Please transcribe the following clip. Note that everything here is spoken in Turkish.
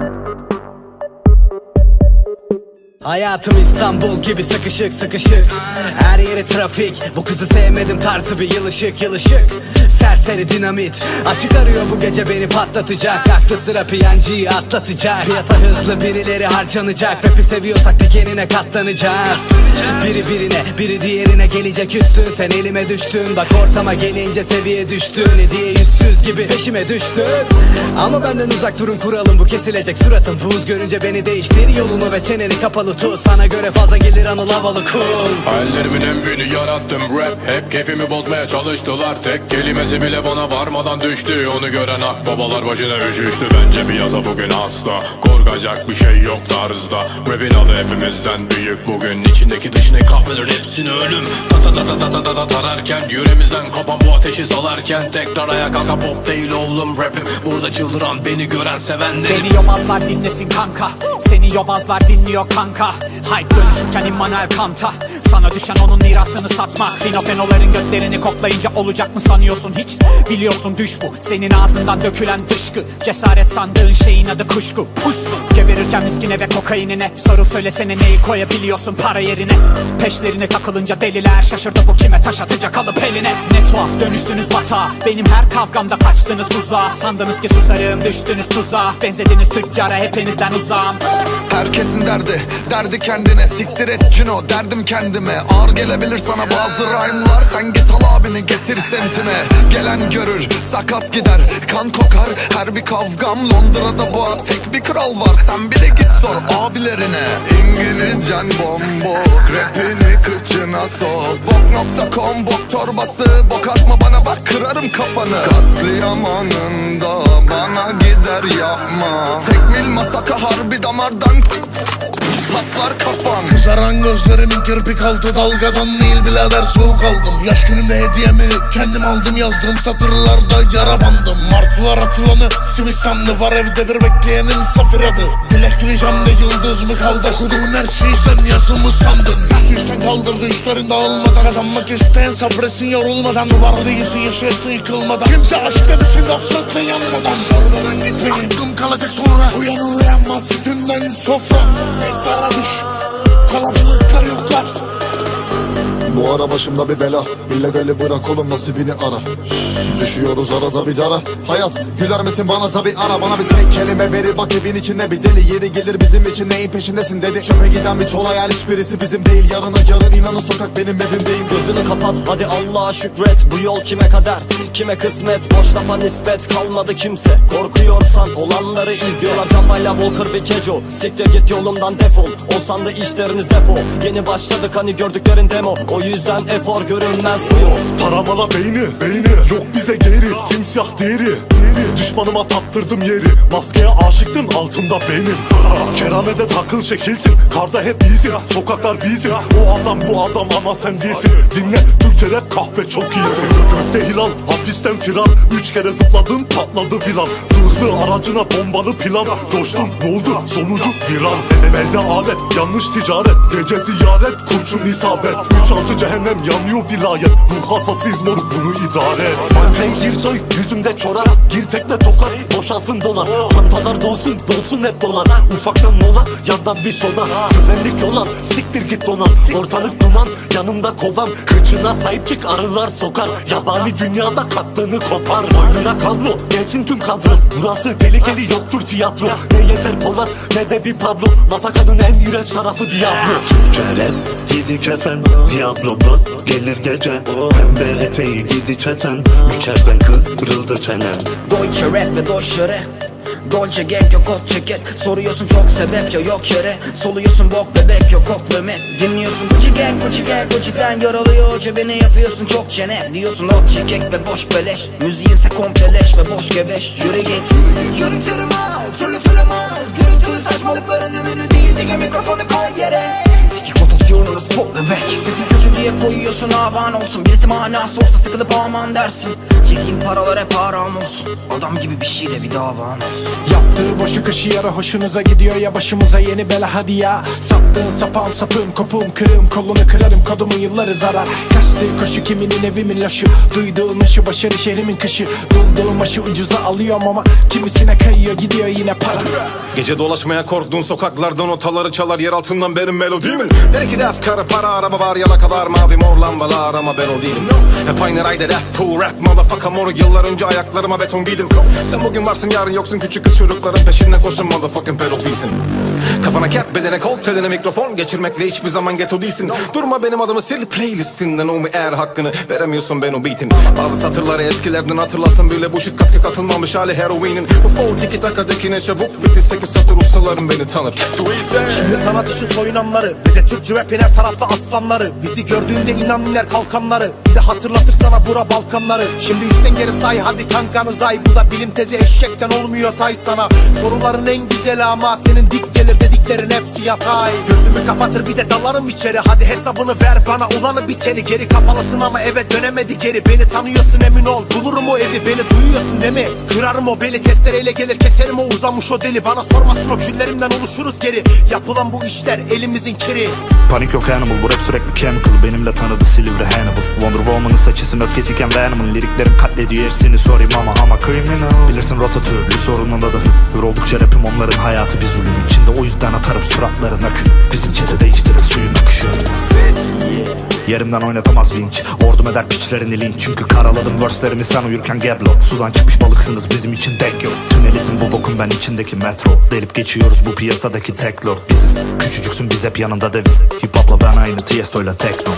Thank you. Hayatım İstanbul gibi sıkışık sıkışık. Her yeri trafik. Bu kızı sevmedim tarzı bir yılışık yılışık. Serseri dinamit. Açık arıyor bu gece beni patlatacak. Aklı sıra piyancıyı atlatacak. Piyasa hızlı birileri harcanacak. Rap'i seviyorsak tekenine katlanacağız. Biri birine biri diğerine gelecek üstün. Sen elime düştün. Bak ortama gelince seviye düştün. Hediye yüzsüz gibi peşime düştün. Ama benden uzak durun kuralım. Bu kesilecek suratım. Buz görünce beni değiştir yolunu ve çeneni kapalı tut Sana göre fazla gelir anıl havalı cool Hayallerimin en büyüğünü yarattım rap. Hep keyfimi bozmaya çalıştılar. Tek kelimesi bile bana varmadan düştü. Onu gören akbabalar başına üşüştü. Bence piyasa bugün hasta. Korkacak bir şey yok tarzda. Rap'in adı hepimizden büyük bugün. İçindeki dışındaki kahvelerin hepsini ölüm Ta ta ta ta ta ta ta ta tararken Yüreğimizden kopan bu ateşi salarken Tekrar ayağa kalka pop değil oğlum rapim. Burada çıldıran beni gören sevenlerim. Beni yobazlar dinlesin kanka. Seni yobazlar dinliyor kanka Hype dönüşürken Immanuel Kant'a Sana düşen onun mirasını satmak. Finofenoların götlerini koklayınca olacak mı sanıyorsun hiç? Biliyorsun düş bu Senin ağzından dökülen dışkı. Cesaret sandığın şeyin adı kuşku. Puşsun Geberirken miskine ve kokainine. Soru söylesene neyi koyabiliyorsun para yerine? Peşlerine takılınca deliler Şaşırdı bu kime taş atacak alıp eline. Ne tuhaf dönüştünüz batağa. Benim her kavgamda kaçtınız uzağa Sandınız ki susarım düştünüz tuzağa. Benzediniz tüccara hepinizden uzağım. Herkesin derdi, derdi kendine Siktir et Cino, derdim kendime Ağır gelebilir sana bazı rhyme'lar. Sen git al abini getir semtime Gelen görür, sakat gider Kan kokar, her bir kavgam Londra'da bu tek bir kral var. Sen bile git sor abilerine. İngilizcen bombok Rapini kıçına sok. Bok.com bok torbası. Bok atma bana bak kırarım kafanı. Katliam anında Bana gider yapma. Tekmil masaka harbi damardan Patlar kafan. Kızaran gözlerimin kirpik altı dalgadan değil birader soğuk aldım Yaş günümde hediyemi kendim aldım yazdığım satırlarda yara bandım. Martılar atılanı simit sandı. Var evde bir bekleyenin safir adı. Bilek camda yıldız mı kaldı? Okuduğun her şeyi sen yazımı sandın. Üst üstten kaldırdı işlerin dağılmadan. Kazanmak isteyen sabretsin yorulmadan. Var değilsin yaşayasın yıkılmadan. Kimse aşk demesin hasretle yanmadan. Sormadan gitmeyin. Aklım kalacak sonra. Uyanır uyanmaz sütünden sofra Mektara düş Kalabalıklar yoklar Bu ara başımda bir bela. İllegali bırak oğlum nasibini ara. Düşüyoruz arada bir dara. Hayat güler misin bana? Tabi ara. Bana bir tek kelime verir bak evin içinde bir deli. Yeri gelir bizim için neyin peşindesin dedi. Çöpe giden bir tola yani hiçbirisi bizim değil. Yarına yarın inanın sokak benim evimdeyim. Gözünü kapat hadi Allah'a şükret. Bu yol kime kader kime kısmet? Boş lafa nispet kalmadı kimse. Korkuyorsan olanları izliyorlar. Camayla Walker ve Kejo. Siktir git yolumdan defol. Olsan da işleriniz defo Yeni başladık hani gördüklerin demo. O yüzden efor görünmez bu yol Taramala beyni, beyni. Yok bize geri, simsiyah deri. Düşmanıma tattırdım yeri. Maskeye aşıktın altında benim. Keramede takıl şekilsin Karda hep iyisin, sokaklar bizi. O adam bu adam ama sen değilsin. Dinle Türkçe rap kahpe çok iyisin. Gökte hilal, hapisten firar. Üç kere zıpladın patladı filan Zırhlı aracına bombalı plan Coştun ne oldu sonucu viran Elde alet yanlış ticaret. Gece ziyaret kurşun isabet. Üç altı cehennem yanıyor vilayet. Ruh hassasıyız moruk bunu idare et. Manken gir soy yüzümde çorar Gir tekne tokar boşalsın dolar. Çantalar dolsun dolsun hep dolar. Ufaktan mola yandan bir soda. Güvenlik yolan siktir git donan. Ortalık duman yanımda kovan. Kıçına sahip çık arılar sokar. Yabani dünyada kattığını kopar Boynuna kablo. Gelsin tüm kadro Burası tehlikeli yoktur tiyatro. Ne yeter polar ne de bir Pablo. Masakanın en iğrenç tarafı Diablo. Türkçe rap gidi kefen. Diablo'dan gelir gece. Pembe eteği gidi çeten. Üçerden kırıldı çenem Deutsche rap ve Deutsche rap Dolce gang yok ot çeket Soruyorsun çok sebep ya yok yere Soluyorsun bok bebek yok kompliment Dinliyorsun Gucci gang Gucci gang Gucci'den yaralıyor cebine yapıyorsun çok çene Diyorsun ot çekek ve boş beleş Müziğinse kompleleş ve boş geveş Yürü git Yürütürüm al Türlü türlü mal Gürültülü saçmalıkların ümünü değil Dige mikrofonu koy diyorsun avan olsun. Birisi manası olsa sıkılıp aman dersin. Yediğin paralar hep haram olsun. Adam gibi bir şey de bir davan olsun. Yaptığı boşu kaşı yara hoşunuza gidiyor ya başımıza yeni bela hadi ya. Sattığın sapağım sapığım kopuğum kırığım kolunu kırarım kodumu yılları zarar. Kaçtığı koşu kiminin evimin loşu Duyduğun ışı başarı şehrimin kışı. Bulduğum aşı ucuza alıyorum ama Kimisine kayıyor gidiyor yine para. Gece dolaşmaya korktuğun sokaklarda notaları çalar yer altından benim melodimin Belki def karı para araba var yalakalar mavi mor lambalar ama ben o değilim. Hep aynı rayda def cool rap motherfucker. Moru yıllar önce ayaklarıma beton giydim. Sen bugün varsın yarın yoksun. Küçük kız çocukların peşinden koşun motherfucking pedofilsin Kafana cap bedene kol teline mikrofon geçirmekle hiçbir zaman ghetto değilsin. Durma benim adımı sil playlistinden mu eğer hakkını veremiyorsun ben o beatin. Bazı satırları eskilerden hatırlasın bile bu shit katkı katılmamış hali heroinin. Bu flow tiki takadakine çabuk bitti sekiz satır ustalarım beni tanır. Şimdi sanat için soyunanları Ve de Türkçü rapin her tarafta aslanları. Bizi gördüğünde inanmıyorlar kalkanları. Bir de hatırlatır sana bura Balkanları. Şimdi üçten geri say hadi kankanı say Bu da bilim tezi eşekten olmuyor tay sana. Soruların en güzeli ama senin dik gelir dedikleri hepsi yatay. Gözümü kapatır bir de dalarım içeri. Hadi hesabını ver bana. Ulanı biteni Geri kafalısın ama eve dönemedi geri. Beni tanıyorsun emin ol. Bulurum o evi Beni duyuyorsun değil mi? Kırarım o beli testereyle gelir keserim o uzamış o deli. Bana sormasın o küllerimden oluşuruz geri. Yapılan bu işler elimizin kiri. Panik yok animal bu rap sürekli chemical. Benimle tanıdı Silivri Hannibal. Wonder Woman'ın saçısın öfkesiyken Venom'ın Liriklerim katlediyor hepsini sorayım ama ama criminal. Bilirsin rotatürlü sorununda da hür oldukça rapim onların hayatı bir zulüm içinde. O yüzden atarım suratlarına kül. Bizim çete değiştirir suyun akışını Yerimden oynatamaz vinç Ordum eder piçlerini linç. Çünkü karaladım verse'lerimi sen uyurken geblo. Sudan çıkmış balıksınız bizim için denk yok Tünelizm bu bokun ben içindeki metro. Delip geçiyoruz bu piyasadaki tek lord Biziz. Küçücüksün biz hep yanında deviz. Hip hopla ben aynı Tiesto'yla tekno